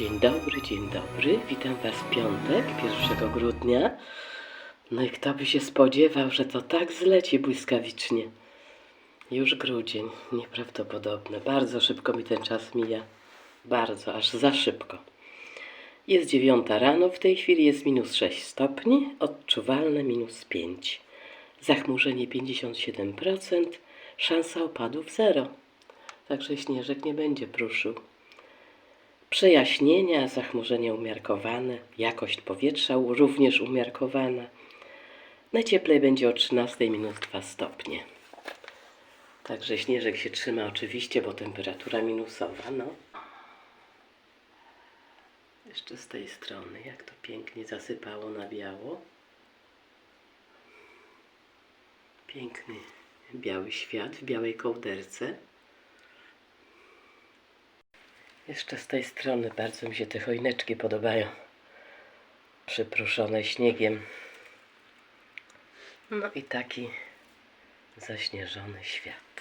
Dzień dobry, dzień dobry. Witam Was w piątek, 1 grudnia. No i kto by się spodziewał, że to tak zleci błyskawicznie. Już grudzień, nieprawdopodobne. Bardzo szybko mi ten czas mija. Bardzo, aż za szybko. Jest dziewiąta rano, w tej chwili jest minus 6 stopni, odczuwalne minus 5. Zachmurzenie 57%, szansa opadów 0. Także śnieżek nie będzie pruszył. Przejaśnienia, zachmurzenia umiarkowane, jakość powietrza również umiarkowana. Najcieplej będzie o 13 minus 2 stopnie. Także śnieżek się trzyma oczywiście, bo temperatura minusowa, no. Jeszcze z tej strony, jak to pięknie zasypało na biało. Piękny biały świat w białej kołderce. Jeszcze z tej strony bardzo mi się te choineczki podobają. Przypruszone śniegiem. No i taki zaśnieżony świat.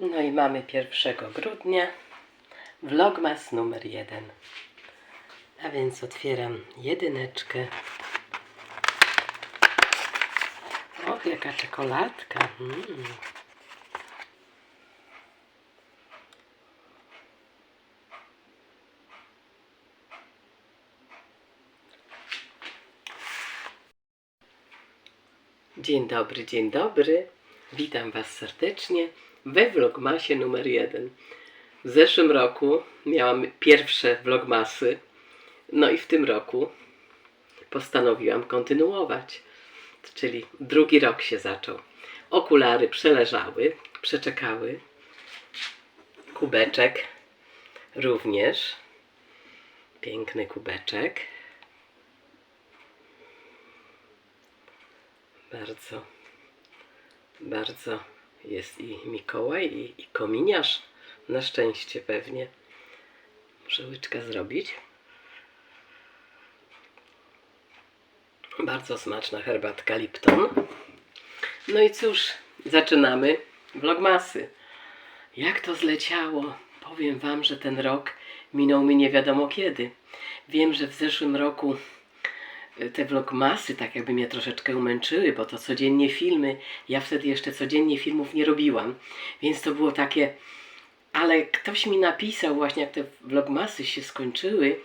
No i mamy 1 grudnia. Vlogmas numer jeden. A więc otwieram jedyneczkę. O, jaka czekoladka. Mm. Dzień dobry, dzień dobry. Witam Was serdecznie we Vlogmasie numer jeden. W zeszłym roku miałam pierwsze Vlogmasy, no i w tym roku postanowiłam kontynuować, czyli drugi rok się zaczął. Okulary przeleżały, przeczekały, kubeczek również, piękny kubeczek. Bardzo, bardzo jest i Mikołaj, i, i kominiarz. Na szczęście pewnie. Muszę łyczka zrobić. Bardzo smaczna herbatka Lipton. No i cóż, zaczynamy vlogmasy. Jak to zleciało? Powiem Wam, że ten rok minął mi nie wiadomo kiedy. Wiem, że w zeszłym roku te vlogmasy tak jakby mnie troszeczkę umęczyły, bo to codziennie filmy. Ja wtedy jeszcze codziennie filmów nie robiłam, więc to było takie. Ale ktoś mi napisał, właśnie jak te vlogmasy się skończyły,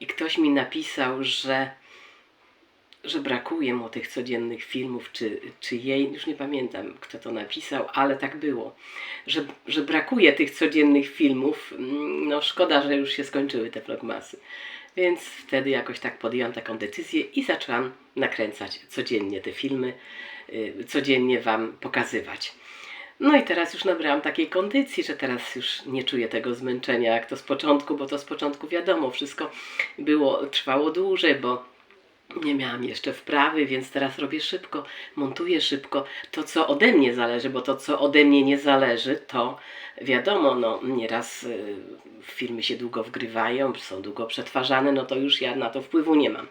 i ktoś mi napisał, że, że brakuje mu tych codziennych filmów, czy, czy jej, już nie pamiętam kto to napisał, ale tak było, że, że brakuje tych codziennych filmów. Mm, No szkoda, że już się skończyły te vlogmasy. Więc wtedy jakoś tak podjęłam taką decyzję i zaczęłam nakręcać codziennie te filmy, y, codziennie Wam pokazywać. No i teraz już nabrałam takiej kondycji, że teraz już nie czuję tego zmęczenia jak to z początku, bo to z początku wiadomo, wszystko było, trwało dłużej, bo nie miałam jeszcze wprawy, więc teraz robię szybko, montuję szybko. To, co ode mnie zależy, bo to, co ode mnie nie zależy, to wiadomo, no nieraz y, filmy się długo wgrywają, są długo przetwarzane, no to już ja na to wpływu nie mam.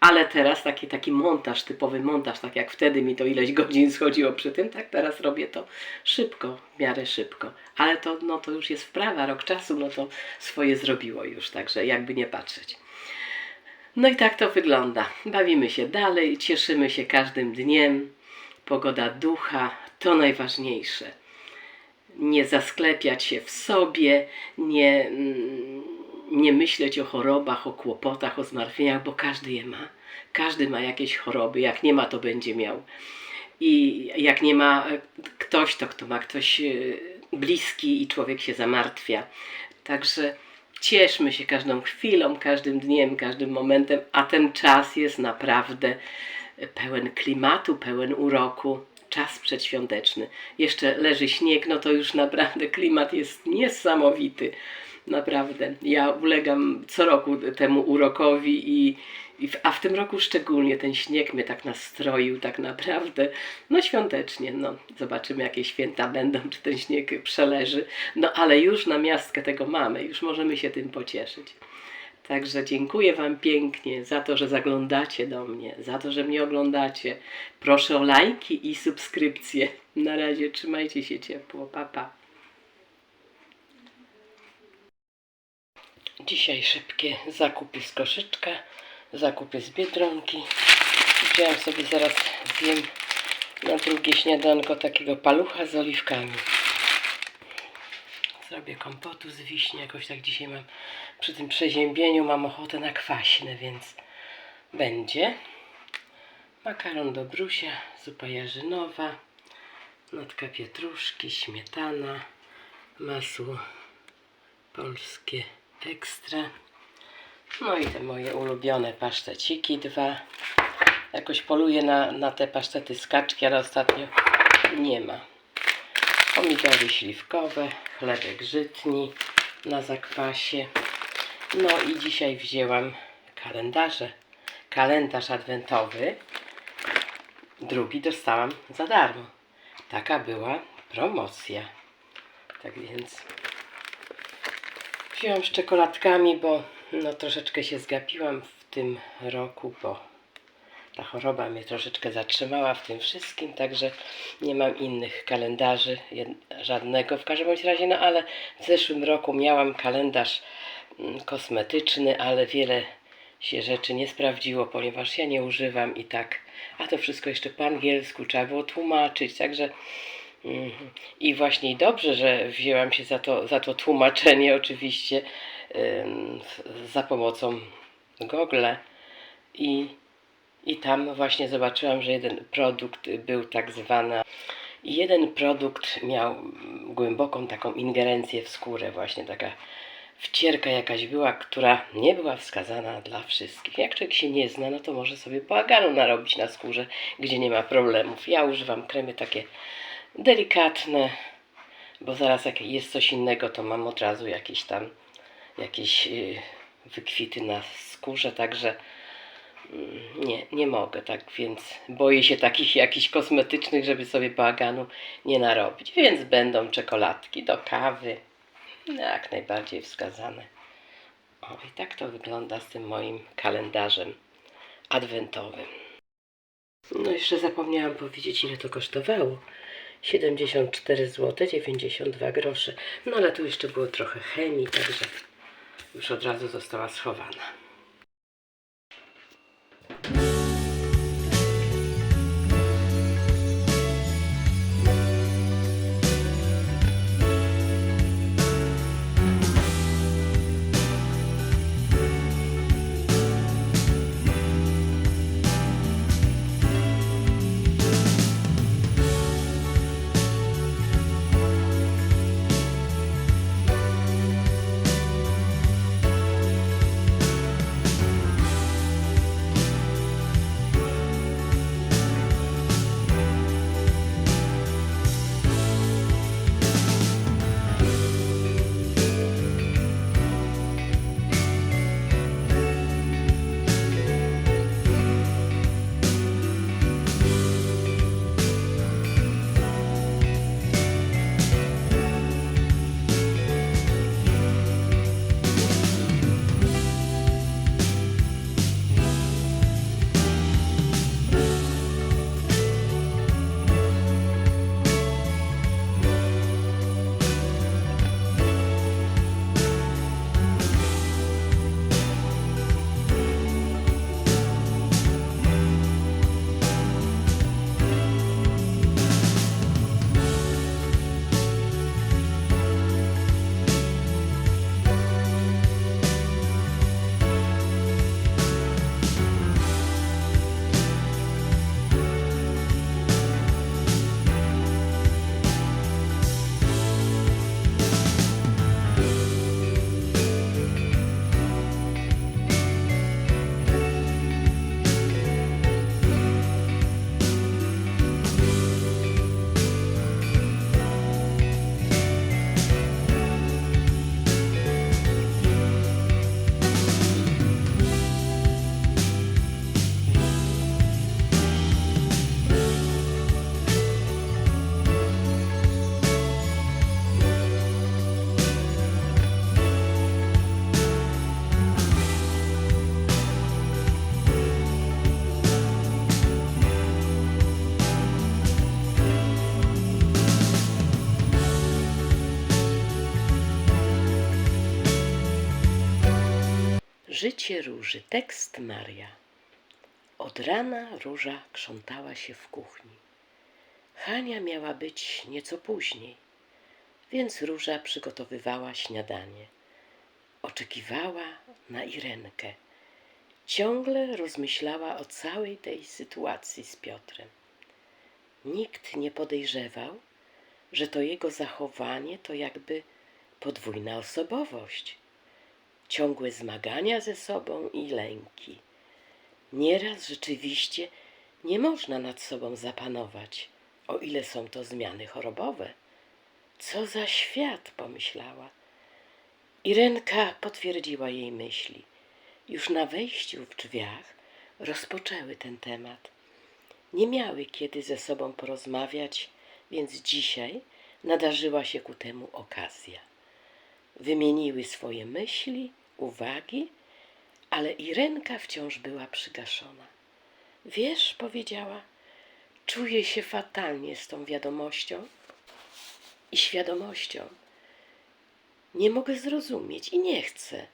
Ale teraz taki, taki montaż, typowy montaż, tak jak wtedy mi to ileś godzin schodziło przy tym, tak teraz robię to szybko, w miarę szybko. Ale to, no, to już jest wprawa, rok czasu, no to swoje zrobiło już, także jakby nie patrzeć. No i tak to wygląda. Bawimy się dalej, cieszymy się każdym dniem. Pogoda ducha to najważniejsze. Nie zasklepiać się w sobie, nie, mm, nie myśleć o chorobach, o kłopotach, o zmartwieniach, bo każdy je ma. Każdy ma jakieś choroby. Jak nie ma, to będzie miał. I jak nie ma e, ktoś, to kto ma ktoś e, bliski i człowiek się zamartwia. Także cieszmy się każdą chwilą, każdym dniem, każdym momentem, a ten czas jest naprawdę pełen klimatu, pełen uroku. Czas przedświąteczny. Jeszcze leży śnieg, no to już naprawdę klimat jest niesamowity. Naprawdę. Ja ulegam co roku temu urokowi i, a w tym roku szczególnie ten śnieg mnie tak nastroił, tak naprawdę. No świątecznie, no zobaczymy jakie święta będą, czy ten śnieg przeleży. No ale już na miastkę tego mamy, już możemy się tym pocieszyć. Także dziękuję Wam pięknie za to, że zaglądacie do mnie, za to, że mnie oglądacie. Proszę o lajki i subskrypcje. Na razie trzymajcie się ciepło. Pa, pa. Dzisiaj szybkie zakupy z koszyczka, zakupy z Biedronki. Wziąłem sobie zaraz zjem na drugie śniadanko takiego palucha z oliwkami. Zrobię kompotu z wiśni, jakoś tak dzisiaj mam przy tym przeziębieniu mam ochotę na kwaśne, więc będzie. Makaron do brusia, zupa jarzynowa, natka pietruszki, śmietana, masło polskie ekstra. No i te moje ulubione paszteciki dwa. Jakoś poluję na, na te pasztety z kaczki, ale ostatnio nie ma. Pomidory śliwkowe, chlebek żytni na zakwasie. No i dzisiaj wzięłam kalendarze. Kalendarz adwentowy. Drugi dostałam za darmo. Taka była promocja. Tak więc wziąłam z czekoladkami, bo no troszeczkę się zgapiłam w tym roku, bo ta choroba mnie troszeczkę zatrzymała w tym wszystkim, także nie mam innych kalendarzy, żadnego w każdym razie, no ale w zeszłym roku miałam kalendarz mm, kosmetyczny, ale wiele się rzeczy nie sprawdziło, ponieważ ja nie używam i tak, a to wszystko jeszcze po angielsku trzeba było tłumaczyć, także i właśnie dobrze, że wzięłam się za to, za to tłumaczenie oczywiście za pomocą Google i i tam właśnie zobaczyłam, że jeden produkt był tak zwany. I jeden produkt miał głęboką taką ingerencję w skórę, właśnie taka wcierka jakaś była, która nie była wskazana dla wszystkich. Jak człowiek się nie zna, no to może sobie bałaganu narobić na skórze, gdzie nie ma problemów. Ja używam kremy takie delikatne, bo zaraz jak jest coś innego, to mam od razu jakieś tam jakieś yy, wykwity na skórze, także nie, nie mogę, tak więc boję się takich jakichś kosmetycznych, żeby sobie bałaganu nie narobić. Więc będą czekoladki do kawy, no, jak najbardziej wskazane. O, i tak to wygląda z tym moim kalendarzem adwentowym. No jeszcze zapomniałam powiedzieć, ile to kosztowało. 74 zł 92 grosze. No ale tu jeszcze było trochę chemii, także już od razu została schowana. Życie róży. Tekst Maria. Od rana róża krzątała się w kuchni. Hania miała być nieco później, więc róża przygotowywała śniadanie. Oczekiwała na Irenkę. Ciągle rozmyślała o całej tej sytuacji z Piotrem. Nikt nie podejrzewał, że to jego zachowanie to jakby podwójna osobowość, ciągłe zmagania ze sobą i lęki. Nieraz rzeczywiście nie można nad sobą zapanować, o ile są to zmiany chorobowe. Co za świat, pomyślała. Irenka potwierdziła jej myśli. Już na wejściu w drzwiach rozpoczęły ten temat. Nie miały kiedy ze sobą porozmawiać, więc dzisiaj nadarzyła się ku temu okazja. Wymieniły swoje myśli, uwagi, ale Irenka wciąż była przygaszona. Wiesz, powiedziała, czuję się fatalnie z tą wiadomością i świadomością. Nie mogę zrozumieć i nie chcę.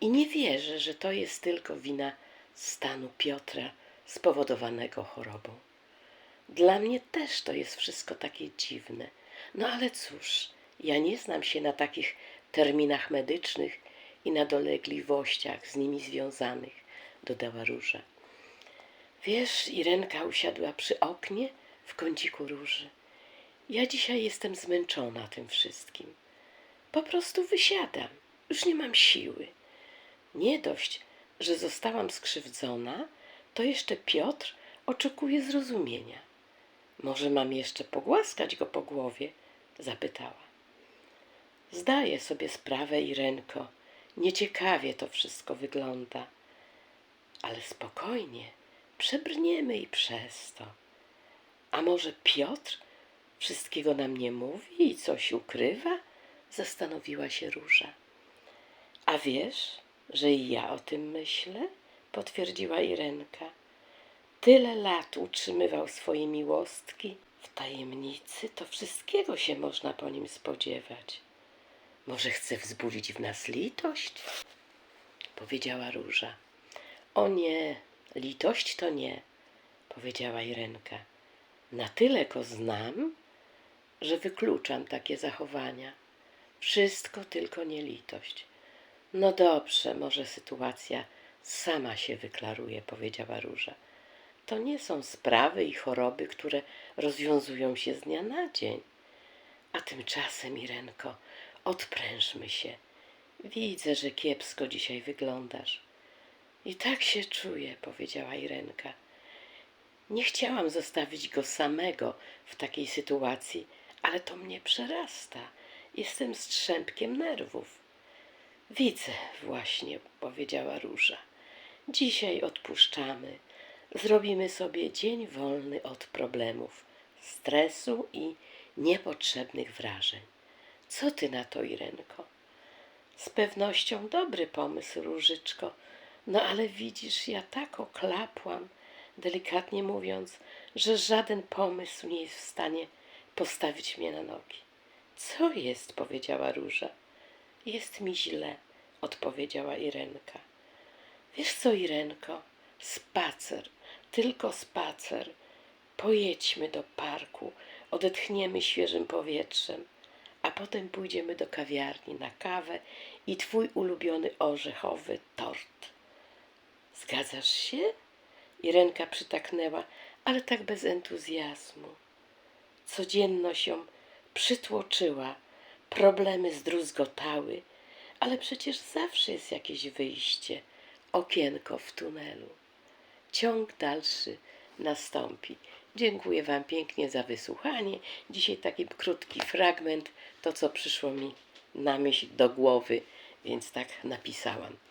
I nie wierzę, że to jest tylko wina stanu Piotra spowodowanego chorobą. Dla mnie też to jest wszystko takie dziwne. No ale cóż, ja nie znam się na takich terminach medycznych i na dolegliwościach z nimi związanych, dodała Róża. Wiesz, Irenka usiadła przy oknie w kąciku róży. Ja dzisiaj jestem zmęczona tym wszystkim. Po prostu wysiadam. Już nie mam siły. Nie dość, że zostałam skrzywdzona, to jeszcze Piotr oczekuje zrozumienia. Może mam jeszcze pogłaskać go po głowie? zapytała. Zdaję sobie sprawę, Irenko. Nieciekawie to wszystko wygląda. Ale spokojnie, przebrniemy i przez to. A może Piotr wszystkiego nam nie mówi i coś ukrywa? Zastanowiła się Róża. A wiesz, że i ja o tym myślę? Potwierdziła Irenka. Tyle lat utrzymywał swoje miłostki w tajemnicy, to wszystkiego się można po nim spodziewać. Może chce wzbudzić w nas litość? Powiedziała Róża. O nie, litość to nie, powiedziała Irenka. Na tyle go znam, że wykluczam takie zachowania. Wszystko tylko nie litość. No dobrze, może sytuacja sama się wyklaruje, powiedziała Róża. To nie są sprawy i choroby, które rozwiązują się z dnia na dzień. A tymczasem, Irenko, odprężmy się. Widzę, że kiepsko dzisiaj wyglądasz. I tak się czuję, powiedziała Irenka. Nie chciałam zostawić go samego w takiej sytuacji, ale to mnie przerasta. Jestem strzępkiem nerwów. Widzę właśnie, powiedziała Róża. Dzisiaj odpuszczamy. Zrobimy sobie dzień wolny od problemów, stresu i niepotrzebnych wrażeń. Co ty na to, Irenko? Z pewnością dobry pomysł, Różyczko. No ale widzisz, ja tak oklapłam, delikatnie mówiąc, że żaden pomysł nie jest w stanie postawić mnie na nogi. Co jest? powiedziała Róża. Jest mi źle, odpowiedziała Irenka. Wiesz co, Irenko? Spacer, tylko spacer. Pojedźmy do parku, odetchniemy świeżym powietrzem, a potem pójdziemy do kawiarni na kawę i twój ulubiony orzechowy tort. Zgadzasz się? Irenka przytaknęła, ale tak bez entuzjazmu. Codzienność ją przytłoczyła, problemy zdruzgotały, ale przecież zawsze jest jakieś wyjście, okienko w tunelu. Ciąg dalszy nastąpi. Dziękuję Wam pięknie za wysłuchanie. Dzisiaj taki krótki fragment, to co przyszło mi na myśl do głowy, więc tak napisałam.